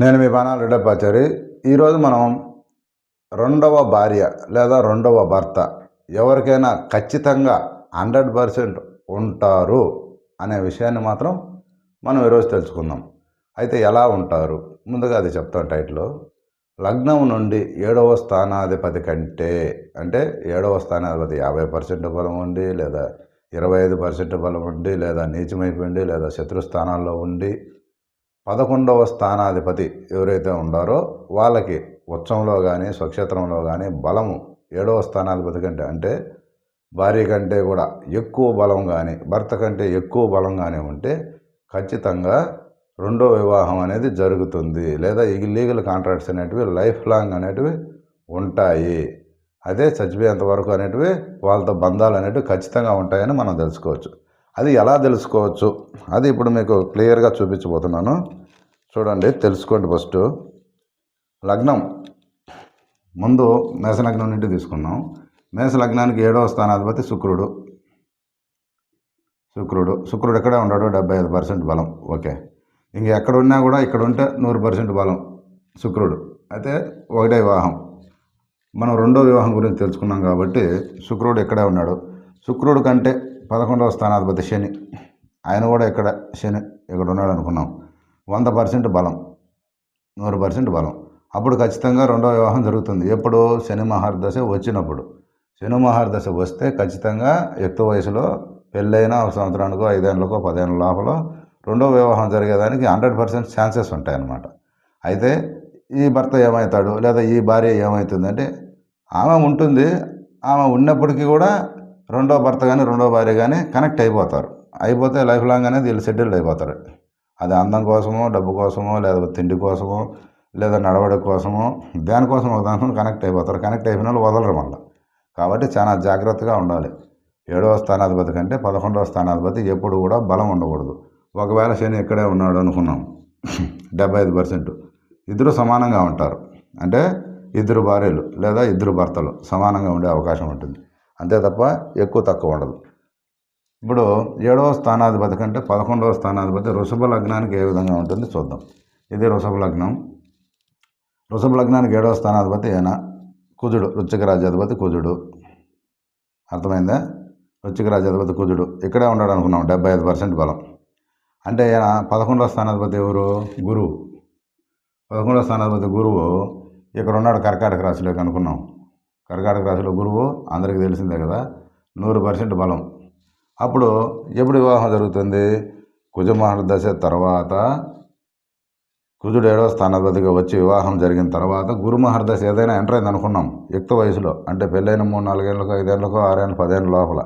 నేను మీ బాణాలు రెడ్డప్పాచారి ఈరోజు మనం రెండవ భార్య లేదా రెండవ భర్త ఎవరికైనా ఖచ్చితంగా హండ్రెడ్ పర్సెంట్ ఉంటారు అనే విషయాన్ని మాత్రం మనం ఈరోజు తెలుసుకుందాం. అయితే ఎలా ఉంటారు? ముందుగా అది చెప్తాం టైట్లో. లగ్నం నుండి ఏడవ స్థానాధిపతి కంటే అంటే ఏడవ స్థానాధిపతి యాభై పర్సెంట్ బలం ఉండి లేదా ఇరవై ఐదు పర్సెంట్ బలం ఉండి లేదా నీచమైపోయింది లేదా శత్రు స్థానాల్లో ఉండి పదకొండవ స్థానాధిపతి ఎవరైతే ఉండారో వాళ్ళకి ఉత్సవంలో కానీ స్వక్షేత్రంలో కానీ బలము ఏడవ స్థానాధిపతి కంటే అంటే భార్య కంటే కూడా ఎక్కువ బలం కానీ భర్త కంటే ఎక్కువ బలం కానీ ఉంటే ఖచ్చితంగా రెండో వివాహం అనేది జరుగుతుంది. లేదా ఈ లీగల్ కాంట్రాక్ట్స్ అనేటివి లైఫ్ లాంగ్ అనేటివి ఉంటాయి. అదే చచ్చిపోయేంత వరకు అనేటివి వాళ్ళతో బంధాలు అనేటివి ఖచ్చితంగా ఉంటాయని మనం తెలుసుకోవచ్చు. అది ఎలా తెలుసుకోవచ్చు? అది ఇప్పుడు మీకు క్లియర్గా చూపించబోతున్నాను. చూడండి తెలుసుకోండి ఫస్ట్. లగ్నం. ముందు మేషలగ్నం నుండి తీసుకున్నాం మేష లగ్నానికి ఏడవ స్థానాధిపతి శుక్రుడు. శుక్రుడు. శుక్రుడు ఎక్కడే ఉన్నాడు డెబ్బై ఐదు పర్సెంట్ బలం. ఓకే. ఇంక ఎక్కడ ఉన్నా కూడా ఇక్కడ ఉంటే నూరు పర్సెంట్ బలం శుక్రుడు. అయితే ఒకటే వివాహం. మనం రెండో వివాహం గురించి తెలుసుకున్నాం కాబట్టి శుక్రుడు ఇక్కడే ఉన్నాడు? శుక్రుడు కంటే పదకొండవ స్థానాధిపతి శని. ఆయన కూడా ఇక్కడ శని ఇక్కడ ఉన్నాడు అనుకున్నాం. వంద పర్సెంట్ బలం. నూరు పర్సెంట్ బలం. అప్పుడు ఖచ్చితంగా రెండో వివాహం జరుగుతుంది. ఎప్పుడు శని మహర్దశ వచ్చినప్పుడు. శని మహర్దశ వస్తే ఖచ్చితంగా ఎక్కువ వయసులో పెళ్ళైన ఒక సంవత్సరానికో ఐదేళ్ళకో పదేళ్ళ లోపల రెండో వివాహం జరిగేదానికి హండ్రెడ్ పర్సెంట్ ఛాన్సెస్ ఉంటాయన్నమాట. అయితే ఈ భర్త ఏమవుతాడు? లేదా ఈ భార్య ఏమవుతుందంటే ఆమె ఉంటుంది. ఆమె ఉన్నప్పటికీ కూడా రెండో భర్త కానీ రెండో భార్య కానీ కనెక్ట్ అయిపోతారు. అయిపోతే లైఫ్ లాంగ్ అనేది వీళ్ళు సెటిల్డ్ అయిపోతారు. అది అందం కోసమో డబ్బు కోసమో లేదా తిండి కోసమో లేదా నడవడి కోసమో దేనికోసం ఒక దానికోసం కనెక్ట్ అయిపోతారు. కనెక్ట్ అయిపోయిన వాళ్ళు వదలరు మళ్ళీ. కాబట్టి చాలా జాగ్రత్తగా ఉండాలి. ఏడవ స్థానాధిపతి కంటే పదకొండవ స్థానాధిపతి ఎప్పుడు కూడా బలం ఉండకూడదు. ఒకవేళ శని ఇక్కడే ఉన్నాడు అనుకున్నాం డెబ్బై ఐదు పర్సెంట్. ఇద్దరు సమానంగా ఉంటారు. అంటే ఇద్దరు భార్యలు లేదా ఇద్దరు భర్తలు సమానంగా ఉండే అవకాశం ఉంటుంది. అంతే తప్ప ఎక్కువ తక్కువ ఉండదు. ఇప్పుడు ఏడవ స్థానాధిపతి కంటే పదకొండవ స్థానాధిపతి వృషభ లగ్నానికి ఏ విధంగా ఉంటుంది చూద్దాం. ఇది వృషభ లగ్నం. వృషభ లగ్నానికి ఏడవ స్థానాధిపతి ఈయన కుజుడు వృచ్చిక రాజ్యాధిపతి కుజుడు. అర్థమైందా? వృచ్చిక రాజ్యాధిపతి కుజుడు. ఇక్కడే ఉన్నాడు అనుకున్నాం డెబ్బై ఐదు పర్సెంట్ బలం. అంటే ఈయన పదకొండవ స్థానాధిపతి ఎవరు? గురువు. పదకొండవ స్థానాధిపతి గురువు. ఇక్కడ ఉన్నాడు కర్కాటక రాశిలోకి అనుకున్నాం. కర్కాటక రాశిలో గురువు అందరికీ తెలిసిందే కదా నూరు పర్సెంట్ బలం. అప్పుడు ఎప్పుడు వివాహం జరుగుతుంది? కుజమహర్ దశ తర్వాత కుజుడు ఏడవ స్థానాధిపతిగా వచ్చి వివాహం జరిగిన తర్వాత గురు మహర్దశ ఏదైనా ఎంటర్ అయింది అనుకున్నాం యుక్త వయసులో. అంటే పెళ్ళైన మూడు నాలుగేళ్ళకో ఐదేళ్ళకో ఆరేళ్ళు పదేళ్ళ లోపల.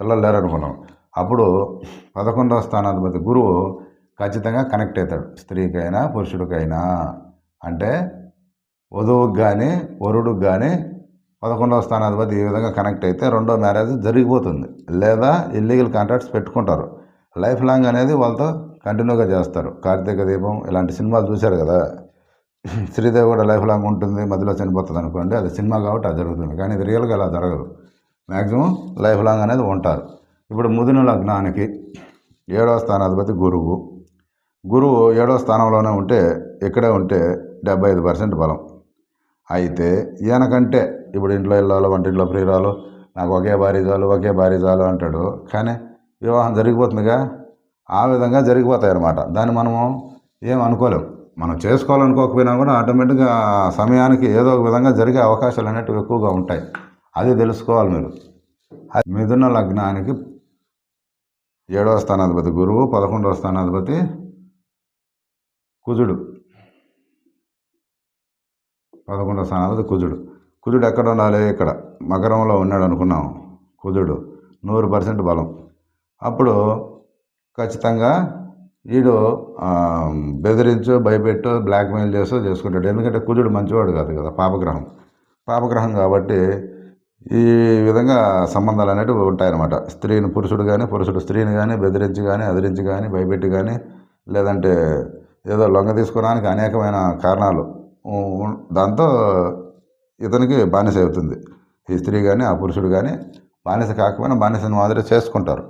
పిల్లలు లేరనుకున్నాం అప్పుడు పదకొండవ స్థానాధిపతి గురువు ఖచ్చితంగా కనెక్ట్ అవుతాడు. స్త్రీకైనా పురుషుడికైనా. అంటే వధువుకి కానీ వరుడికి కానీ పదకొండవ స్థానాధిపతి ఈ విధంగా కనెక్ట్ అయితే రెండో మ్యారేజ్ జరిగిపోతుంది. లేదా ఇల్లీగల్ కాంట్రాక్ట్స్ పెట్టుకుంటారు. లైఫ్ లాంగ్ అనేది వాళ్ళతో కంటిన్యూగా చేస్తారు. కార్తీక దీపం ఇలాంటి సినిమాలు చూశారు కదా. శ్రీదేవి కూడా లైఫ్ లాంగ్ ఉంటుంది మధ్యలో చనిపోతుంది అనుకోండి అది సినిమా కాబట్టి అది జరుగుతుంది. కానీ ఇది రియల్గా అలా జరగదు. మ్యాక్సిమం లైఫ్ లాంగ్ అనేది ఉంటారు. ఇప్పుడు ముదిన లగ్నానికి ఏడవ స్థానాధిపతి గురువు. గురువు ఏడవ స్థానంలోనే ఉంటే ఇక్కడే ఉంటే డెబ్బై ఐదు పర్సెంట్ బలం. అయితే ఈయనకంటే ఇప్పుడు ఇంట్లో వెళ్ళాలో వంటింట్లో ప్రియురాలు నాకు ఒకే భార్య చాలు ఒకే భార్య చాలు అంటాడు. కానీ వివాహం జరిగిపోతుందిగా? ఆ విధంగా జరిగిపోతాయి అన్నమాట దాన్ని మనము ఏం అనుకోలేం. మనం చేసుకోవాలనుకోకపోయినా కూడా ఆటోమేటిక్గా సమయానికి ఏదో ఒక విధంగా జరిగే అవకాశాలు అనేటివి ఎక్కువగా ఉంటాయి. అది తెలుసుకోవాలి మీరు. అది మిథున లగ్నానికి ఏడవ స్థానాధిపతి గురువు పదకొండవ స్థానాధిపతి కుజుడు. పదకొండవ స్థానాధిపతి కుజుడు. కుజుడు ఎక్కడ ఉండాలి ఇక్కడ. మకరంలో ఉన్నాడు అనుకున్నాం కుజుడు. నూరు పర్సెంట్ బలం. అప్పుడు ఖచ్చితంగా వీడు బెదిరించు భయపెట్టు బ్లాక్మెయిల్ చేస్తూ చేసుకుంటాడు. ఎందుకంటే కుజుడు మంచివాడు కాదు కదా పాపగ్రహం. పాపగ్రహం కాబట్టి ఈ విధంగా సంబంధాలు అనేటివి ఉంటాయన్నమాట. స్త్రీని పురుషుడు కానీ పురుషుడు స్త్రీని కానీ బెదిరించి కానీ అదిరించి కానీ భయపెట్టి కానీ లేదంటే ఏదో లొంగ తీసుకోవడానికి అనేకమైన కారణాలు. దాంతో ఇతనికి బానిస అవుతుంది. ఈ స్త్రీ కానీ ఆ పురుషుడు కానీ బానిస కాకపోయినా బానిసని మాదిరి చేసుకుంటారు.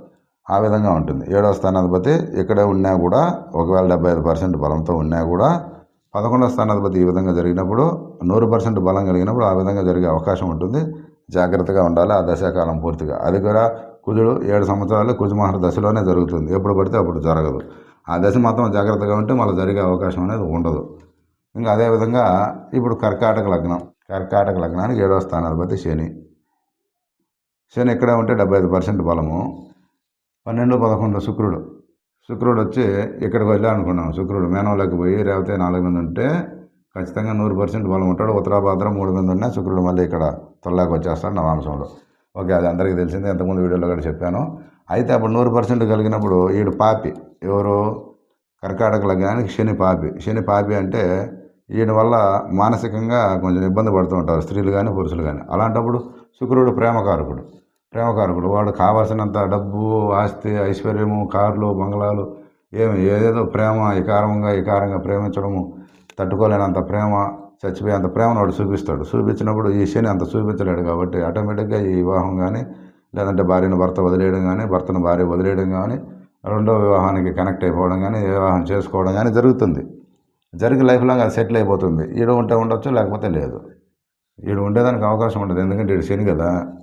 ఆ విధంగా ఉంటుంది. ఏడవ స్థానాధిపతి ఇక్కడే ఉన్నా కూడా ఒకవేళ డెబ్బై ఐదు పర్సెంట్ బలంతో ఉన్నా కూడా పదకొండవ స్థానాధిపతి ఈ విధంగా జరిగినప్పుడు నూరు పర్సెంట్ బలం కలిగినప్పుడు ఆ విధంగా జరిగే అవకాశం ఉంటుంది. జాగ్రత్తగా ఉండాలి. ఆ దశాకాలం పూర్తిగా. అది కూడా కుజుడు ఏడు సంవత్సరాలు కుజుమహర దశలోనే జరుగుతుంది. ఎప్పుడు పడితే అప్పుడు జరగదు. ఆ దశ మాత్రం జాగ్రత్తగా ఉంటే మళ్ళీ జరిగే అవకాశం అనేది ఉండదు. ఇంకా అదేవిధంగా ఇప్పుడు కర్కాటక లగ్నం. కర్కాటక లగ్నానికి ఏడవ స్థానాధిపతి శని. శని ఎక్కడ ఉంటే డెబ్బై ఐదు పర్సెంట్ బలము. పన్నెండు పదకొండు శుక్రుడు. శుక్రుడు వచ్చి ఇక్కడికి వెళ్ళా అనుకున్నాం. శుక్రుడు మేనంలోకి పోయి రేవతే నాలుగు మంది ఉంటే ఖచ్చితంగా నూరు పర్సెంట్ బలం ఉంటాడు. ఉత్తరాభాద్రం మూడు మంది ఉన్నా శుక్రుడు మళ్ళీ ఇక్కడ తొల్లాకి వచ్చేస్తాడు నవాంశంలో. ఓకే అది అందరికీ తెలిసిందే. ఎంతకుముందు వీడియోలో కూడా చెప్పాను. అయితే అప్పుడు నూరు పర్సెంట్ కలిగినప్పుడు ఈడు పాపి. ఎవరు? కర్కాటక లగ్నానికి శని పాపి. శని పాపి అంటే ఈయన వల్ల మానసికంగా కొంచెం ఇబ్బంది పడుతూ ఉంటారు స్త్రీలు కానీ పురుషులు కానీ అలాంటప్పుడు శుక్రుడు ప్రేమకారకుడు. ప్రేమకారకుడు. వాడు కావాల్సినంత డబ్బు ఆస్తి ఐశ్వర్యము కార్లు బంగ్లాలు ఏమి ఏదేదో ప్రేమ ఇకారంగా ఇకారంగా ప్రేమించడము తట్టుకోలేనంత ప్రేమ చచ్చిపోయేంత ప్రేమను వాడు చూపిస్తాడు. చూపించినప్పుడు ఈ శని అంత చూపించలేడు కాబట్టి ఆటోమేటిక్గా ఈ వివాహం కానీ లేదంటే భార్యను భర్త వదిలేయడం కానీ భర్తను భార్య వదిలేయడం కానీ రెండో వివాహానికి కనెక్ట్ అయిపోవడం కానీ వివాహం చేసుకోవడం కానీ జరుగుతుంది. జరిగి లైఫ్ లాంగ్ అది సెటిల్ అయిపోతుంది. ఈడు ఉంటే ఉండొచ్చు లేకపోతే లేదు. ఈడు ఉండేదానికి అవకాశం ఉండదు. ఎందుకంటే ఈడు శని కదా.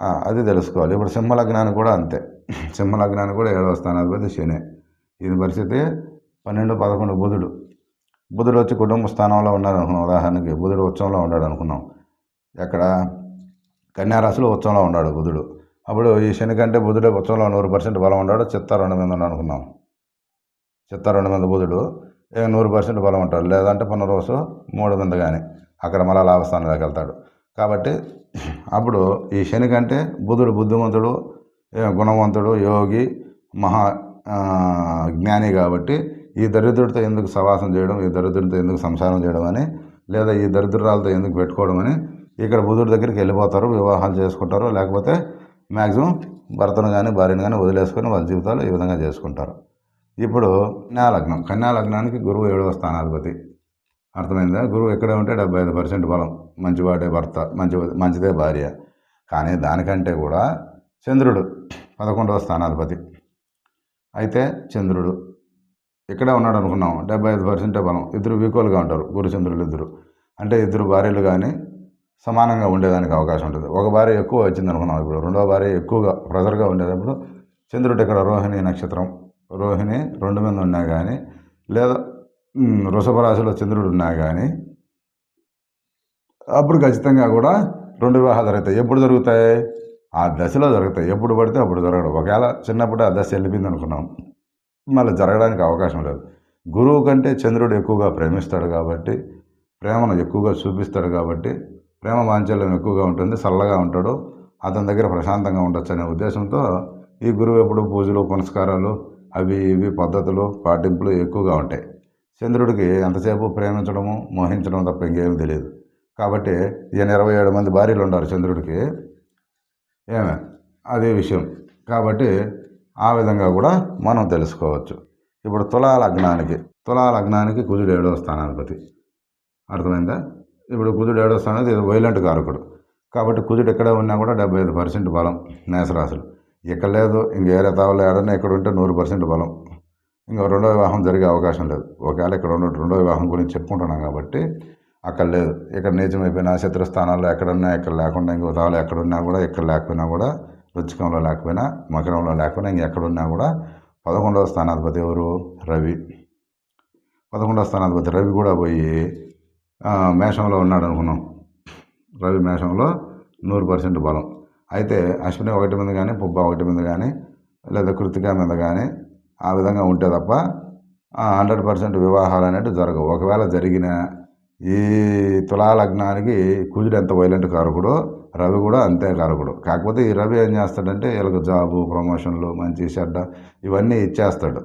అది తెలుసుకోవాలి. ఇప్పుడు సింహలగ్నాన్ని కూడా అంతే. సింహలగ్నాన్ని కూడా ఏడవ స్థానాధిపతి శని. ఇది పరిస్థితి పన్నెండు పదకొండు బుధుడు. బుధుడు వచ్చి కుటుంబ స్థానంలో ఉన్నాడు అనుకున్నాం. ఉదాహరణకి బుధుడు ఉత్సవంలో ఉన్నాడు అనుకున్నాం. ఎక్కడ? కన్యారాశిలో ఉత్సవంలో ఉన్నాడు బుధుడు. అప్పుడు ఈ శని కంటే బుధుడు ఉత్సవంలో నూరు పర్సెంట్ బలం ఉన్నాడు. చిత్త రెండు మీద అనుకున్నాం. చిత్త రెండు మీద బుధుడు. నూరు పర్సెంట్ బలం ఉంటాడు. లేదంటే పునర్వసు మూడు మీద కానీ అక్కడ మళ్ళా దాకా వెళ్తాడు. కాబట్టి అప్పుడు ఈ శని కంటే బుధుడు బుద్ధిమంతుడు ఏ గుణవంతుడు యోగి మహా జ్ఞాని కాబట్టి ఈ దరిద్రుడితో ఎందుకు సవాసం చేయడం ఈ దరిద్రుడితో ఎందుకు సంసారం చేయడం అని లేదా ఈ దరిద్రురాలతో ఎందుకు పెట్టుకోవడం అని ఇక్కడ బుధుడి దగ్గరికి వెళ్ళిపోతారు వివాహాలు చేసుకుంటారు లేకపోతే మ్యాక్సిమం భర్తను కానీ భార్యను కానీ వదిలేసుకొని వాళ్ళ జీవితాలు ఈ విధంగా చేసుకుంటారు. ఇప్పుడు కన్యాలగ్నం. కన్యాలగ్నానికి గురువు ఏడవ స్థానాధిపతి. అర్థమైందా? గురువు ఎక్కడ ఉంటే డెబ్బై ఐదు పర్సెంట్ బలం. మంచివాడే భర్త మంచి మంచిదే భార్య. కానీ దానికంటే కూడా చంద్రుడు పదకొండవ స్థానాధిపతి. అయితే చంద్రుడు ఇక్కడే ఉన్నాడు అనుకున్నాం? డెబ్బై ఐదు పర్సెంటే బలం. ఇద్దరు ఈక్వల్గా ఉంటారు. గురు చంద్రులు ఇద్దరు. అంటే ఇద్దరు భార్యలు కానీ సమానంగా ఉండేదానికి అవకాశం ఉంటుంది. ఒక భార్య ఎక్కువ వచ్చింది అనుకున్నాం ఇప్పుడు. రెండవ భార్య ఎక్కువగా ప్రెజర్గా ఉండేటప్పుడు చంద్రుడు ఇక్కడ రోహిణి నక్షత్రం. రోహిణి రెండు మీద ఉన్నా కానీ లేదా వృషభ రాశిలో చంద్రుడు ఉన్నా కానీ అప్పుడు ఖచ్చితంగా కూడా రెండు వివాహాలు జరుగుతాయి. ఎప్పుడు జరుగుతాయి? ఆ దశలో జరుగుతాయి. ఎప్పుడు పడితే అప్పుడు జరగడం. ఒకవేళ చిన్నప్పుడు ఆ దశ వెళ్ళిపోయింది అనుకున్నాం మళ్ళీ జరగడానికి అవకాశం లేదు. గురువు కంటే చంద్రుడు ఎక్కువగా ప్రేమిస్తాడు కాబట్టి ప్రేమను ఎక్కువగా చూపిస్తాడు కాబట్టి ప్రేమ వాంఛల్యం ఎక్కువగా ఉంటుంది చల్లగా ఉంటాడు అతని దగ్గర ప్రశాంతంగా ఉండొచ్చు అనే ఉద్దేశంతో ఈ గురువు ఎప్పుడు పూజలు పునస్కారాలు అవి ఇవి పద్ధతులు పాటింపులు ఎక్కువగా ఉంటాయి. చంద్రుడికి ఎంతసేపు ప్రేమించడము మోహించడం తప్ప ఇంకేమీ తెలియదు. కాబట్టి ఈయన ఇరవై ఏడు మంది భార్యలు ఉన్నారు చంద్రుడికి. ఏమే? అదే విషయం. కాబట్టి ఆ విధంగా కూడా మనం తెలుసుకోవచ్చు. ఇప్పుడు తులా లగ్నానికి తులా లగ్నానికి కుజుడు ఏడవ స్థానాధిపతి. అర్థమైందా? ఇప్పుడు కుజుడు ఏడవ స్థానాధిపతి వైలెంట్ కారకుడు. కాబట్టి కుజుడు ఎక్కడ ఉన్నా కూడా డెబ్బై ఐదు పర్సెంట్ బలం మేషరాశులు ఇక్కడ లేదు ఇంక ఏరే తావలు ఏడన్నా ఇక్కడ ఉంటే నూరు పర్సెంట్ బలం. ఇంకా రెండో వివాహం జరిగే అవకాశం లేదు. ఒకవేళ ఇక్కడ ఉన్న రెండో వివాహం గురించి చెప్పుకుంటున్నాం కాబట్టి అక్కడ లేదు. ఇక్కడ నిజమైపోయినా అయిపోయినా శత్రు స్థానాల్లో ఎక్కడున్నా ఇక్కడ లేకుండా ఇంకో తావలో ఎక్కడున్నా కూడా ఇక్కడ లేకపోయినా కూడా రుచికంలో లేకపోయినా మకరంలో లేకపోయినా ఇంక ఎక్కడున్నా కూడా పదకొండవ స్థానాధిపతి ఎవరు? రవి. పదకొండవ స్థానాధిపతి రవి కూడా పోయి మేషంలో ఉన్నాడు అనుకున్నాం. రవి మేషంలో నూరు పర్సెంట్ బలం. అయితే అశ్విని ఒకటి మీద కానీ పుబ్బ ఒకటి మీద కానీ లేదా కృతిక మీద కానీ ఆ విధంగా ఉంటే తప్ప హండ్రెడ్ పర్సెంట్ వివాహాలు అనేవి జరగవు. ఒకవేళ జరిగిన ఈ తులా లగ్నానికి కుజుడు ఎంత వైలెంట్ కారకుడు రవి కూడా అంతే కారకుడు. కాకపోతే ఈ రవి ఏం చేస్తాడంటే వీళ్ళకి జాబు ప్రమోషన్లు మంచి చెడ్డ ఇవన్నీ ఇచ్చేస్తాడు.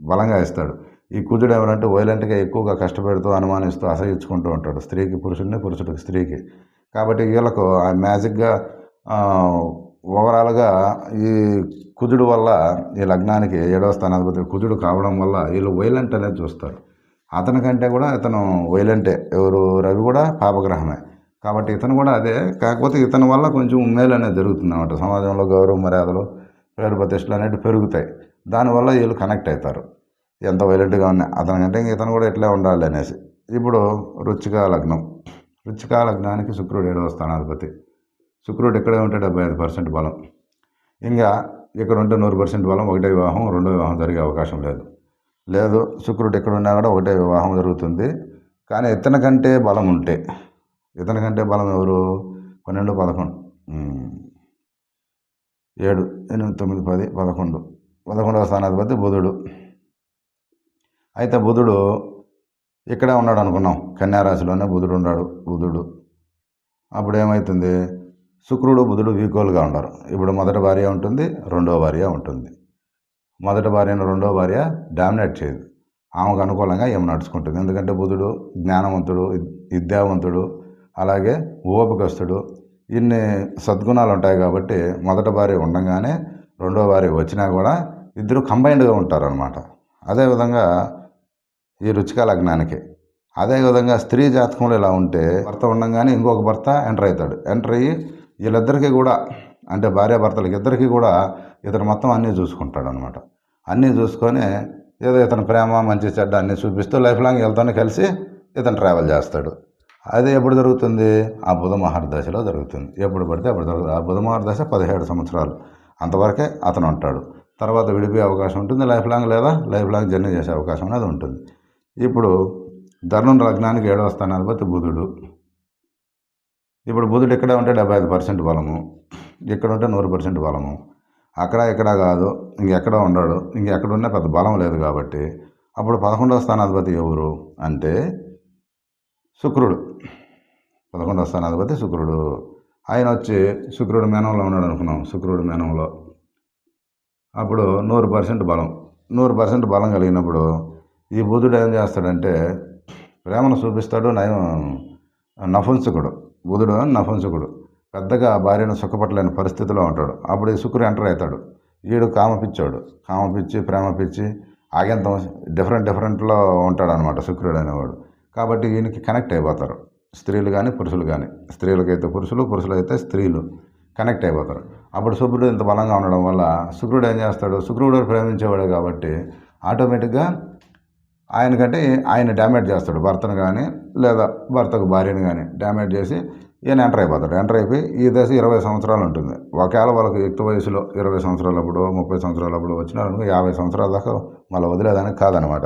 బలంగా ఇస్తాడు. ఈ కుజుడు ఎవరంటే వైలెంట్గా ఎక్కువగా కష్టపెడుతూ అనుమానిస్తూ అసహించుకుంటూ ఉంటాడు. స్త్రీకి పురుషుడిని పురుషుడికి స్త్రీకి. కాబట్టి వీళ్ళకు ఆ మ్యాజిక్గా ఓవరాల్గా ఈ కుజుడు వల్ల ఈ లగ్నానికి ఏడవ స్థానాధిపతి కుజుడు కావడం వల్ల వీళ్ళు వైలెంట్ అనేది చూస్తారు. అతనికంటే కూడా ఇతను వైలెంటే. ఎవరు? రవి కూడా పాపగ్రహమే. కాబట్టి ఇతను కూడా అదే. కాకపోతే ఇతని వల్ల కొంచెం మేలు అనేది జరుగుతుంది అన్నమాట. సమాజంలో గౌరవ మర్యాదలు పేరు ప్రతిష్టలు అనేవి పెరుగుతాయి. దానివల్ల వీళ్ళు కనెక్ట్ అవుతారు. ఎంత వైలెంట్గా ఉన్నాయి అతనికంటే ఇంక ఇతను కూడా ఇట్లే ఉండాలి అనేసి. ఇప్పుడు రుచిక లగ్నం. రుచిక లగ్నానికి శుక్రుడు ఏడవ స్థానాధిపతి. శుక్రుడు ఇక్కడే ఉంటే డెబ్బై ఐదు పర్సెంట్ బలం. ఇంకా ఇక్కడ ఉంటే నూరు పర్సెంట్ బలం ఒకటే వివాహం రెండో వివాహం జరిగే అవకాశం లేదు. లేదు శుక్రుడు ఎక్కడ ఉన్నా కూడా ఒకటే వివాహం జరుగుతుంది. కానీ ఇతని కంటే బలం ఉంటే ఇతని కంటే బలం ఎవరు? పన్నెండు పదకొండు. ఏడు ఎనిమిది తొమ్మిది పది పదకొండు. పదకొండవ స్థానాధిపతి బుధుడు. అయితే బుధుడు ఇక్కడే ఉన్నాడు అనుకున్నాం. కన్యారాశిలోనే బుధుడు ఉన్నాడు బుధుడు. అప్పుడు ఏమవుతుంది శుక్రుడు బుధుడు వీకోలుగా ఉండరు. ఇప్పుడు మొదటి భార్య ఉంటుంది రెండో భార్య ఉంటుంది. మొదటి భార్యను రెండో భార్య డామినేట్ చేయదు. ఆమెకు అనుకూలంగా ఏమి నడుచుకుంటుంది. ఎందుకంటే బుధుడు జ్ఞానవంతుడు విద్యావంతుడు అలాగే ఓపికస్తుడు. ఇన్ని సద్గుణాలు ఉంటాయి కాబట్టి మొదటి భార్య ఉండగానే రెండో భార్య వచ్చినా కూడా ఇద్దరు కంబైన్డ్గా ఉంటారనమాట అదేవిధంగా ఈ రుచిక లగ్నానికి. అదేవిధంగా స్త్రీ జాతకంలో ఇలా ఉంటే భర్త ఉండగానే ఇంకొక భర్త ఎంటర్ అవుతాడు. ఎంటర్ అయ్యి వీళ్ళిద్దరికీ కూడా అంటే భార్యాభర్తలకి ఇద్దరికీ కూడా ఇతను మొత్తం అన్నీ చూసుకుంటాడు అనమాట అన్నీ చూసుకొని ఏదో ఇతని ప్రేమ మంచి చెడ్డ అన్నీ చూపిస్తూ లైఫ్ లాంగ్ వెళ్తాను కలిసి ఇతను ట్రావెల్ చేస్తాడు. అది ఎప్పుడు జరుగుతుంది? ఆ బుధ మహర్దశలో జరుగుతుంది. ఎప్పుడు పడితే అప్పుడు జరుగుతుంది. ఆ బుధ మహర్దశ పదిహేడు సంవత్సరాలు. అంతవరకే అతను ఉంటాడు. తర్వాత విడిపోయే అవకాశం ఉంటుంది లైఫ్ లాంగ్ లేదా లైఫ్ లాంగ్ జర్నీ చేసే అవకాశం అనేది ఉంటుంది. ఇప్పుడు ధర్మం లగ్నానికి ఏడవ స్థానాధిపతి బుధుడు. ఇప్పుడు బుధుడు ఇక్కడ ఉంటే డెబ్బై ఐదు పర్సెంట్ బలము. ఇక్కడ ఉంటే నూరు పర్సెంట్ బలము. అక్కడ ఇక్కడ కాదు ఇంకెక్కడ ఉండడు ఇంకెక్కడ ఉన్నా పెద్ద బలం లేదు కాబట్టి. అప్పుడు పదకొండవ స్థానాధిపతి ఎవరు అంటే శుక్రుడు. పదకొండవ స్థానాధిపతి శుక్రుడు. ఆయన వచ్చి శుక్రుడు మేనంలో ఉన్నాడు అనుకున్నాం శుక్రుడు మేనంలో. అప్పుడు నూరు పర్సెంట్ బలం. నూరు పర్సెంట్ బలం కలిగినప్పుడు ఈ బుధుడు ఏం చేస్తాడంటే ప్రేమను చూపిస్తాడు నయం నపుంసకుడు. బుధుడు నఫుంసకుడు పెద్దగా భార్యను సుఖపట్టలేని పరిస్థితిలో ఉంటాడు. అప్పుడు ఈ శుక్రుడు ఎంటర్ అవుతాడు. వీడు కామ పిచ్చాడు కామ పిచ్చి ప్రేమ పిచ్చి ఆగంతం డిఫరెంట్ డిఫరెంట్లో ఉంటాడు అనమాట శుక్రుడు అనేవాడు. కాబట్టి ఈయనకి కనెక్ట్ అయిపోతారు. స్త్రీలు కానీ పురుషులు కానీ స్త్రీలకైతే పురుషులు పురుషులైతే స్త్రీలు కనెక్ట్ అయిపోతారు. అప్పుడు శుక్రుడు ఇంత బలంగా ఉండడం వల్ల శుక్రుడు ఏం చేస్తాడు? శుక్రుడు ప్రేమించేవాడు కాబట్టి ఆటోమేటిక్గా ఆయనకంటే ఆయన డ్యామేజ్ చేస్తాడు భర్తను కానీ లేదా భర్తకు భార్యను కానీ డ్యామేజ్ చేసి ఈయన ఎంటర్ అయిపోతాడు. ఎంటర్ అయిపోయి ఈ దశ ఇరవై సంవత్సరాలు ఉంటుంది. ఒకవేళ వాళ్ళకి యుక్త వయసులో ఇరవై సంవత్సరాలప్పుడు ముప్పై సంవత్సరాలప్పుడు వచ్చినారనుకో యాభై సంవత్సరాల దాకా మళ్ళీ వదిలేదానికి కాదనమాట.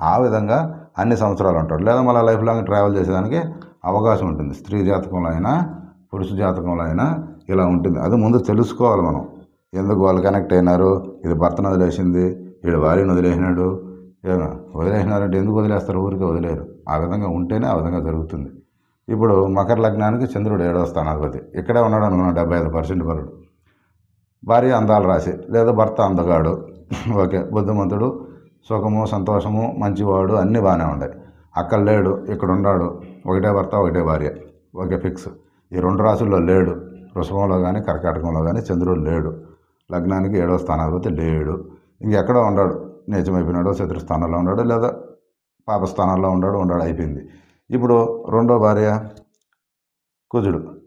ఆ విధంగా అన్ని సంవత్సరాలు ఉంటాడు. లేదా మళ్ళీ లైఫ్ లాంగ్ ట్రావెల్ చేసేదానికి అవకాశం ఉంటుంది. స్త్రీ జాతకంలో అయినా పురుష జాతకంలో అయినా ఇలా ఉంటుంది. అది ముందు తెలుసుకోవాలి మనం. ఎందుకు వాళ్ళు కనెక్ట్ అయినారు? ఇది భర్తను వదిలేసింది వీడు భార్యను వదిలేసినాడు ఏమో వదిలేసినారంటే ఎందుకు వదిలేస్తారు? ఊరికే వదిలేరు. ఆ విధంగా ఉంటేనే ఆ విధంగా జరుగుతుంది. ఇప్పుడు మకర లగ్నానికి చంద్రుడు ఏడవ స్థానాధిపతి. ఇక్కడే ఉన్నాడు అనుకున్నాను డెబ్బై ఐదు పర్సెంట్ బరుడు. భార్య అందాల రాశి లేదా భర్త అందగాడు. ఓకే బుద్ధిమంతుడు సుఖము సంతోషము మంచివాడు అన్నీ బాగానే ఉన్నాయి. అక్కడ లేడు ఇక్కడ ఉన్నాడు. ఒకటే భర్త ఒకటే భార్య. Okay fix. ఈ రెండు రాశుల్లో లేడు. వృషభంలో కానీ కర్కాటకంలో కానీ చంద్రుడు లేడు. లగ్నానికి ఏడవ స్థానాధిపతి లేడు. ఇంకెక్కడో ఉన్నాడు. నీచమైపోయినాడు శత్రు స్థానంలో ఉన్నాడు లేదా పాప స్థానంలో ఉన్నాడు ఉన్నాడు అయిపోయింది. ఇప్పుడు రెండో భార్య కుజుడు.